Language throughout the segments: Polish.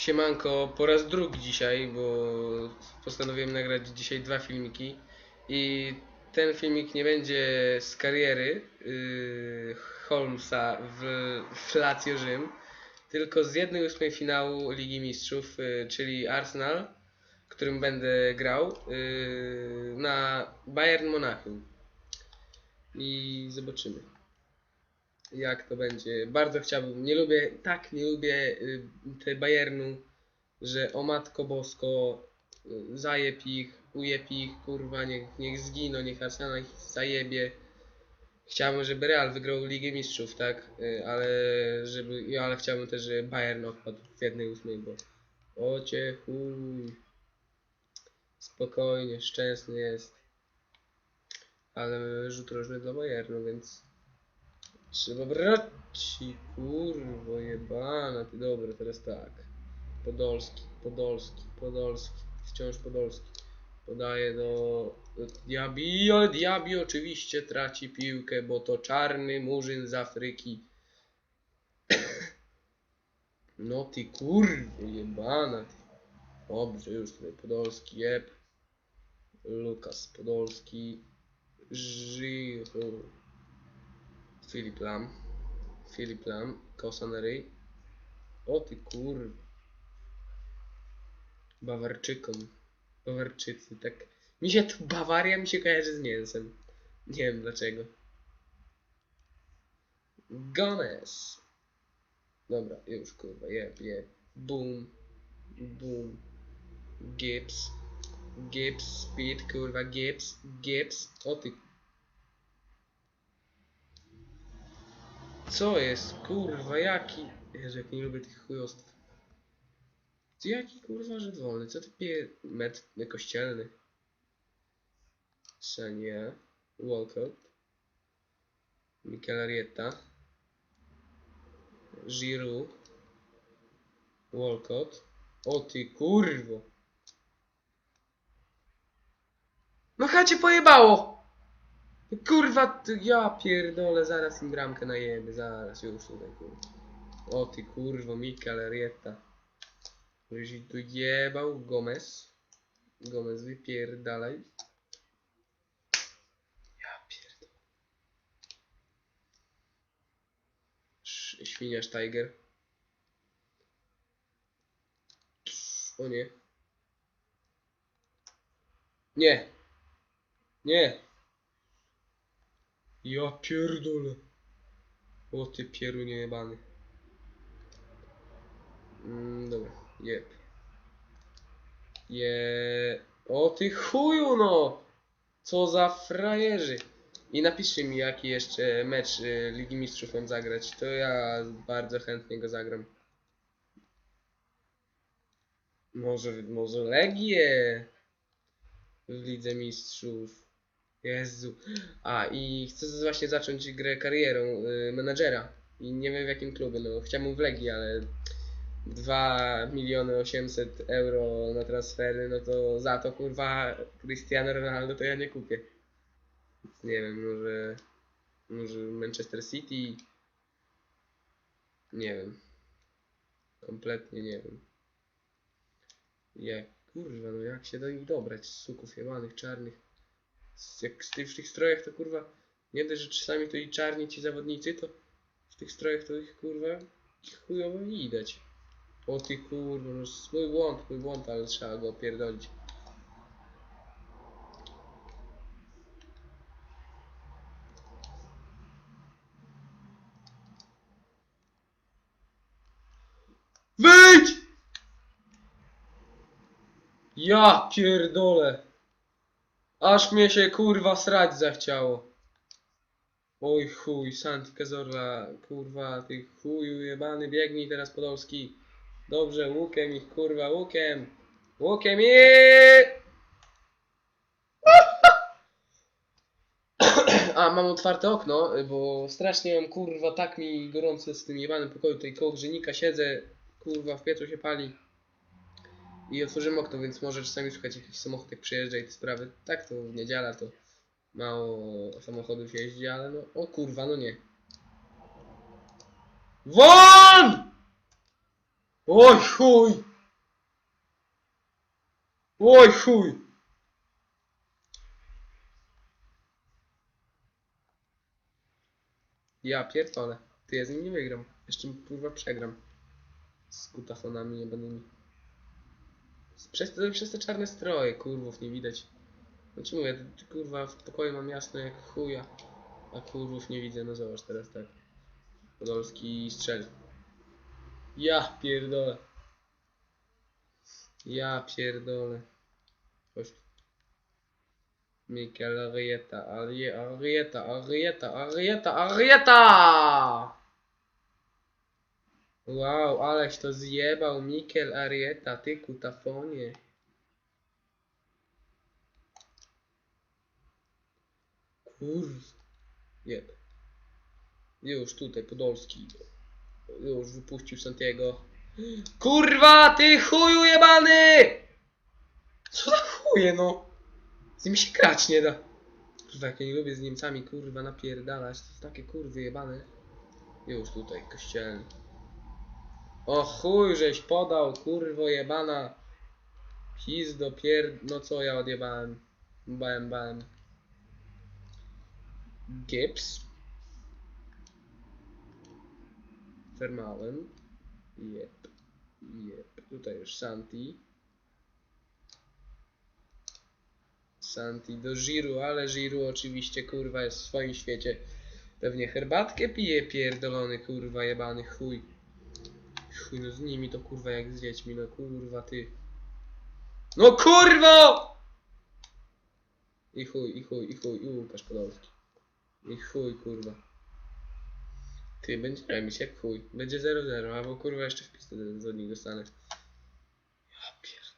Siemanko, po raz drugi dzisiaj, bo postanowiłem nagrać dzisiaj dwa filmiki i ten filmik nie będzie z kariery yy, Holmesa w, w Lazio Rzym, tylko z jednej ósmej finału Ligi Mistrzów, yy, czyli Arsenal, którym będę grał yy, na Bayern Monachium. I zobaczymy jak to będzie. Bardzo chciałbym. Nie lubię, tak nie lubię y, te Bayernu, że o matko bosko y, zajeb ich, ujeb ich, kurwa, niech, niech zginą, niech Arsenal ich zajebie. Chciałbym, żeby Real wygrał Ligę Mistrzów, tak? Y, Ale żeby, ale chciałbym też, żeby Bayern odpadł w jednej ósmej, bo o cię chuj. Spokojnie, szczęsny jest. Ale rzut rożny dla Bayernu, więc Trzeba brać, kurwo jebana, ty dobra, teraz tak. Podolski, Podolski, Podolski, wciąż Podolski. Podaje do, do Diabi, ale Diabi oczywiście traci piłkę, bo to czarny murzyn z Afryki. No ty kurwo jebana. Ty. Dobrze, już tutaj Podolski, jeb. Lukas Podolski. Żychu. Filip Lam. Filip Lam. Kosanery. O ty kur... Bawarczykom. Bawarczycy, tak. Mi się tu Bawaria mi się kojarzy z mięsem. Nie wiem dlaczego. Gomez. Dobra, już kurwa, jeb, jeb. Boom. Boom. Gibbs. Gibbs, speed, kurwa, Gibbs, Gibbs. O ty Co jest? Kurwa, jaki... Jezu, jak nie lubię tych chujostw. Ty jaki kurwa Żyd wolny? Co ty pie... Met kościelny? Senia. Walcott. Mikel Arrieta. Giroud. Walcott. O ty kurwo. No chacie pojebało! Kurwa, ty, ja pierdolę, zaraz im bramkę najemy, zaraz już tutaj kurwa. O ty kurwo, Mikel Arrieta. Żeś tu jebał, Gomez. Gomez, wypierdalaj. Ja pierdolę. Sz- Świniarz Tiger. O nie. Nie. Nie. Ja pierdolę. O ty pieru niejebany. Mm, dobra, jeb. Je. O ty chuju no! Co za frajerzy. I napiszcie mi jaki jeszcze mecz y, Ligi Mistrzów mam zagrać. To ja bardzo chętnie go zagram. Może, może Legię w Lidze Mistrzów. Jezu. A i chcę właśnie zacząć grę karierą y, menadżera. I nie wiem w jakim klubie. No chciałbym w Legii, ale 2 miliony 800 euro na transfery, no to za to kurwa Cristiano Ronaldo to ja nie kupię. Więc nie wiem, może może Manchester City. Nie wiem. Kompletnie nie wiem. Jak kurwa, no jak się do nich dobrać? Suków jebanych, czarnych. Jak tych, w tych strojach to kurwa nie dość, że czasami to i czarni ci zawodnicy, to w tych strojach to ich kurwa chujowo widać. O ty kurwa, no mój błąd, mój błąd, ale trzeba go opierdolić. Wyjdź! Ja pierdolę. Aż mnie się kurwa srać zachciało. Oj chuj, Santi Cazorla, kurwa, ty chuju jebany, biegnij teraz Podolski. Dobrze, łukiem ich, kurwa, łukiem. Łukiem i... A, mam otwarte okno, bo strasznie mam, kurwa, tak mi gorąco z tym jebanym pokoju, tutaj koło grzynika siedzę, kurwa, w piecu się pali. I otworzyłem okno, więc może czasami słychać jakiś samochód jak przyjeżdża i te sprawy. Tak, to w niedziela to mało samochodów jeździ, ale no, o kurwa, no nie. WON! Oj chuj! Oj chuj! Ja pierdolę. Ty ja z nim nie wygram. Jeszcze kurwa przegram. Z kutafonami jebanymi. Przez te, przez te czarne stroje, kurwów nie widać. No ci mówię, kurwa w pokoju mam jasno jak chuja. A kurwów nie widzę, no zobacz teraz tak. Podolski strzeli. Ja pierdolę. Ja pierdolę. Chodź. Mikel Arrieta, Arrie- Arrieta, Arrieta, Arrieta, Arrieta! Wow, aleś to zjebał Mikel Arrieta, ty kutafonie. Kurw. Jeb. Już tutaj, Podolski. Już wypuścił Santiago. Kurwa, ty chuju jebany! Co za chuje, no? Z nim się grać nie da. Kurwa, jak ja nie lubię z Niemcami, kurwa, napierdalać. To są takie kurwy jebane. Już tutaj, kościelny. O chuj, żeś podał, kurwo jebana. Pizdo pierd... No co ja odjebałem? Bałem, bałem. Gips. Fermałem. Jep. Jep. Tutaj już Santi. Santi do Giru, ale Giru oczywiście kurwa jest w swoim świecie. Pewnie herbatkę pije pierdolony kurwa jebany chuj. Chuj no z nimi to kurwa jak z dziećmi, no kurwa ty. No kurwo! I chuj, i chuj, i chuj, i Łukasz Podolski. I chuj kurwa. Ty, będzie remis jak chuj. Będzie 0-0, albo kurwa jeszcze wpis z od nich dostanę. Ja pierd...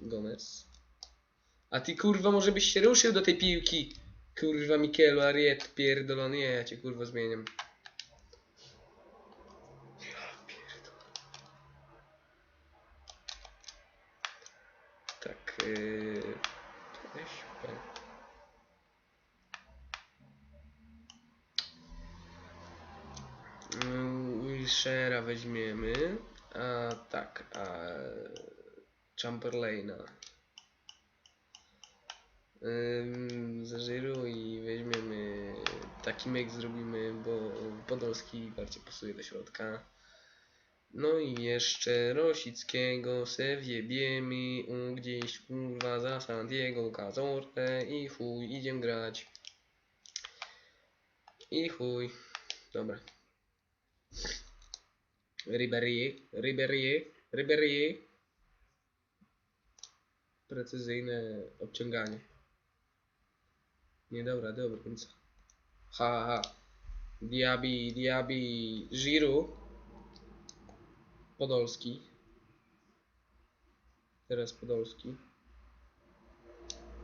Gomez. A ty kurwa może byś się ruszył do tej piłki. Kurwa Mikelu Ariet pierdolony. Nie, ja cię kurwa zmieniam. Ja pierdolę. Tak, yy... Wilshera weźmiemy. A tak, a Chamberlaina. Ym, Za Żyru i weźmiemy taki myk zrobimy, bo Podolski bardziej pasuje do środka. No i jeszcze Rosickiego se wjebiemy u, gdzieś kurwa za Santiago Cazorte i chuj, idziemy grać. I chuj. Dobra. Ribéry, Ribéry, Ribéry. Precyzyjne obciąganie. Nie dobra, dobra, więc. Ha, ha. Diabi, Diabi, Giru. Podolski. Teraz Podolski.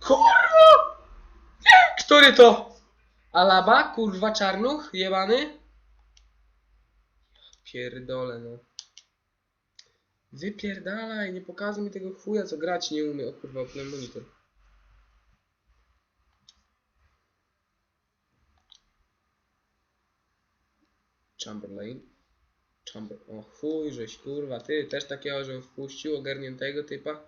Kurwa! Który to? Alaba? Kurwa czarnuch? Jebany? Pierdolę no. Wypierdalaj, nie pokazuj mi tego chuja, co grać nie umie. O kurwa, opnę monitor. Chamberlain. Chamber... O chuj, żeś kurwa, ty też takiego, że wpuścił ogarniętego typa?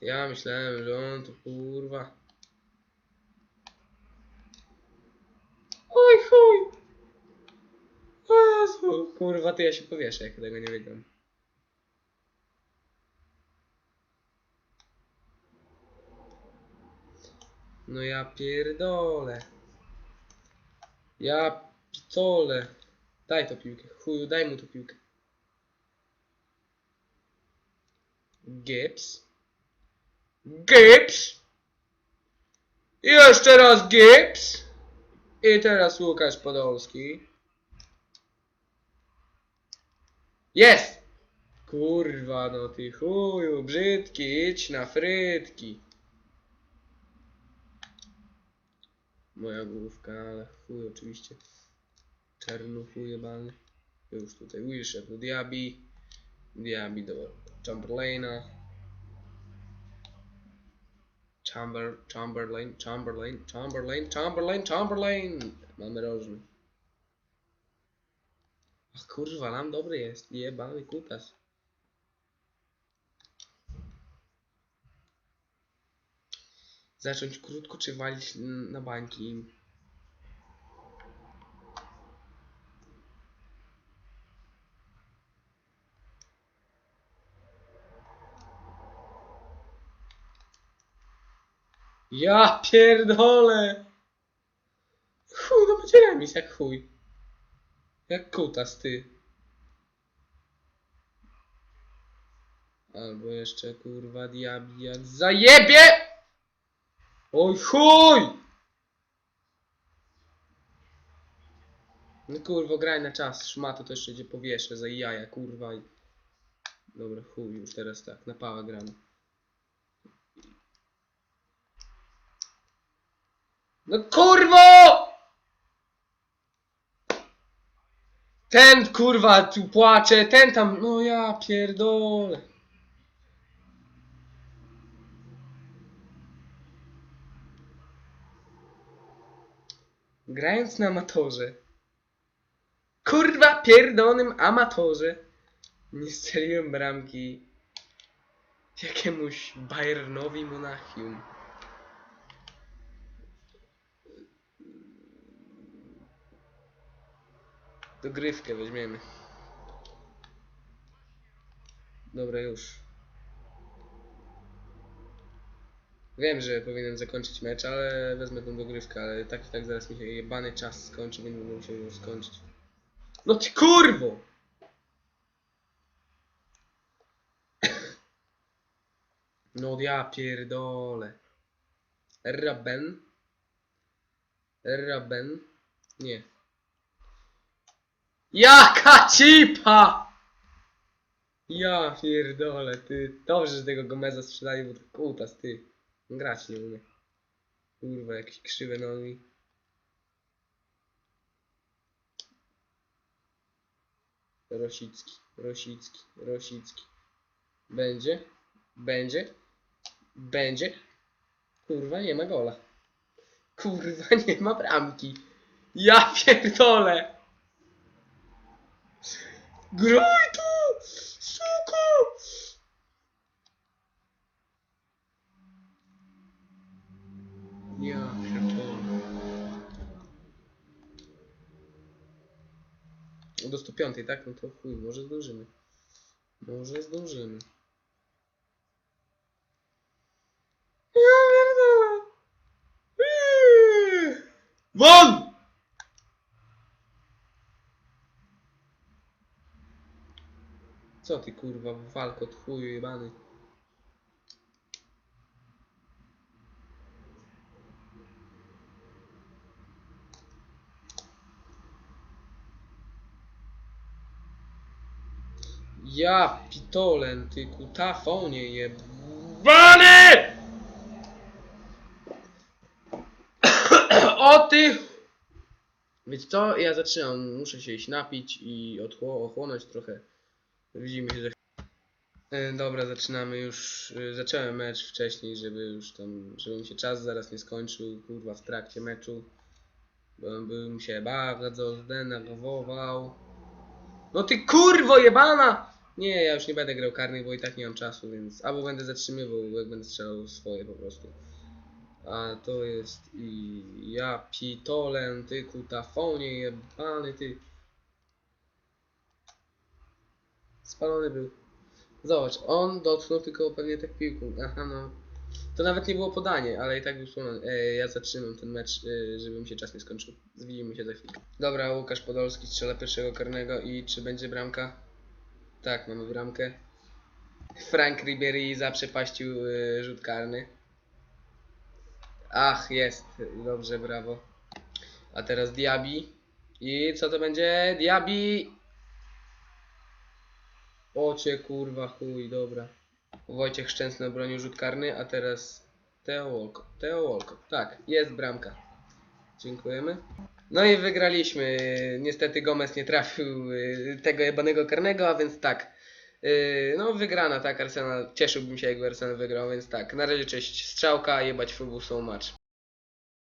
Ja myślałem, że on to kurwa. Oj chuj! O Jezu, kurwa, ty ja się powieszę, jak tego nie wygram. No ja pierdolę. Ja pitole. Daj to piłkę. Chuju, daj mu tu piłkę. Gibbs. I jeszcze raz Gibbs. I teraz Łukasz Podolski. Jest! Kurwa, no ty chuju, brzydki, idź na frytki. Moja główka, ale chuj oczywiście. Czarnuchu jebany. Już tutaj Wilshire do Diabi. Diabi do Chamberlaina. Chamber, Chamberlain, Chamberlain, Chamberlain, Chamberlain, Chamberlain. Mamy rożny. Ach kurwa, nam dobry jest. Jebany kutas. Zacząć krótko czy walić na bańki? Ja pierdolę! Chuj, no będzie remis jak chuj. Jak kutas, ty. Albo jeszcze kurwa diabli jak zajebie! Oj chuj! No kurwa, graj na czas, szmato to jeszcze cię powieszę za jaja, kurwa. i- Dobra, chuj, już teraz tak, na pała gramy. No kurwo! Ten kurwa tu płacze, ten tam, no ja pierdolę. Grając na amatorze. Kurwa pierdolonym amatorze. Nie strzeliłem bramki jakiemuś Bayernowi Monachium. Dogrywkę weźmiemy. Dobra, już. Wiem, że powinienem zakończyć mecz, ale wezmę tą dogrywkę, ale tak i tak zaraz mi się jebany czas skończy, więc będę musiał już skończyć. No ty kurwo! No ja pierdolę. Raben. Raben. Nie. Jaka cipa! Ja pierdolę, ty. Dobrze, że tego Gomeza sprzedali, bo to kutas, ty. Grać nie umie. Kurwa, jakieś krzywe nogi. Rosicki, Rosicki, Rosicki. Będzie? Będzie? Będzie? Kurwa, nie ma gola. Kurwa, nie ma bramki. Ja pierdolę! Graj tu! Suko! Ja pierdolę. Do 105, tak? No to chuj, może zdążymy. Może zdążymy. Ja pierdolę! Eee! Won! Co ty kurwa, walkot chuju jebany. Ja pitolen, ty kutafonie jebany! O ty! Więc co? Ja zaczynam, muszę się iść napić i ochłonąć trochę. Widzimy się E, Dobra, zaczynamy już. e, Zacząłem mecz wcześniej, żeby już tam, żeby mi się czas zaraz nie skończył, kurwa, w trakcie meczu. Bo bym się bardzo zdenerwował. No ty kurwo jebana! Nie, ja już nie będę grał karnych, bo i tak nie mam czasu, więc albo będę zatrzymywał, jak będę strzelał swoje po prostu. A to jest i ja pitolem, ty kutafonie jebany, ty. Spalony był. Zobacz, on dotknął tylko pewnie tak piłką. Aha, no. To nawet nie było podanie, ale i tak był. E, ja zatrzymam ten mecz, e, żeby mi się czas nie skończył. Widzimy się za chwilę. Dobra, Łukasz Podolski strzela pierwszego karnego i czy będzie bramka? Tak, mamy bramkę. Frank Ribery zaprzepaścił e, rzut karny. Ach, jest. Dobrze, brawo. A teraz Diabi. I co to będzie? Diabi! Ocie kurwa chuj, dobra. Wojciech Szczęsny obronił rzut karny, a teraz Theo Walcott. Theo Walcott, tak, jest bramka. Dziękujemy. No i wygraliśmy. Niestety Gomez nie trafił y, tego jebanego karnego, a więc tak. Y, No wygrana, tak, Arsenal. Cieszyłbym się, jakby Arsenal wygrał, więc tak. Na razie cześć. Strzałka, jebać fubu, so much.